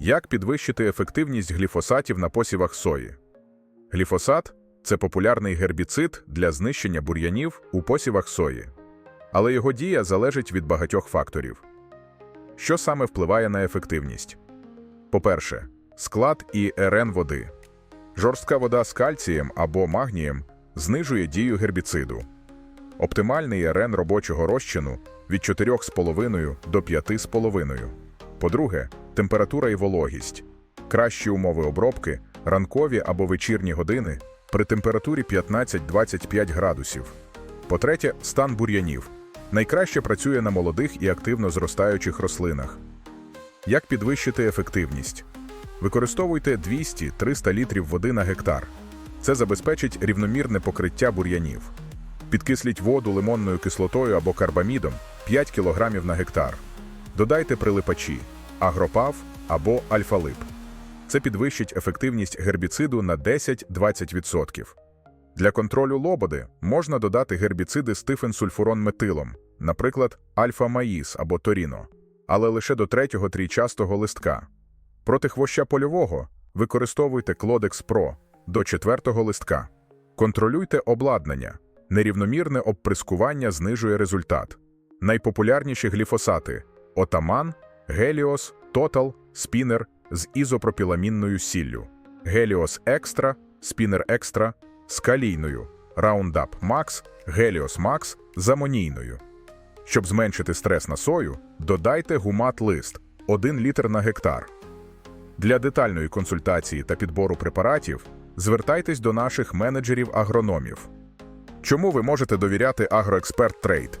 Як підвищити ефективність гліфосатів на посівах сої? Гліфосат це популярний гербіцид для знищення бур'янів у посівах сої. Але його дія залежить від багатьох факторів. Що саме впливає на ефективність? По-перше, склад і РН води. Жорстка вода з кальцієм або магнієм знижує дію гербіциду. Оптимальний РН робочого розчину від 4,5 до 5,5. По-друге, температура і вологість. Кращі умови обробки ранкові або вечірні години при температурі 15-25 градусів. По-третє, стан бур'янів. Найкраще працює на молодих і активно зростаючих рослинах. Як підвищити ефективність? Використовуйте 200-300 літрів води на гектар. Це забезпечить рівномірне покриття бур'янів. Підкисліть воду лимонною кислотою або карбамідом 5 кг на гектар. Додайте прилипачі агропав або альфалип. Це підвищить ефективність гербіциду на 10-20%. Для контролю лободи можна додати гербіциди з тифенсульфурон-метилом, наприклад, альфа-маїс або торіно, але лише до третього трійчастого листка. Проти хвоща польового використовуйте Клодекс Про до четвертого листка. Контролюйте обладнання. Нерівномірне обприскування знижує результат. Найпопулярніші гліфосати Отаман, Геліос, Тотал, Спінер з ізопропіламінною сіллю, Геліос Екстра, Спінер Екстра з калійною, Roundup Max, Геліос Max з амонійною. Щоб зменшити стрес на сою, додайте гумат лист 1 літр на гектар. Для детальної консультації та підбору препаратів звертайтесь до наших менеджерів-агрономів. Чому ви можете довіряти Агроексперт Трейд?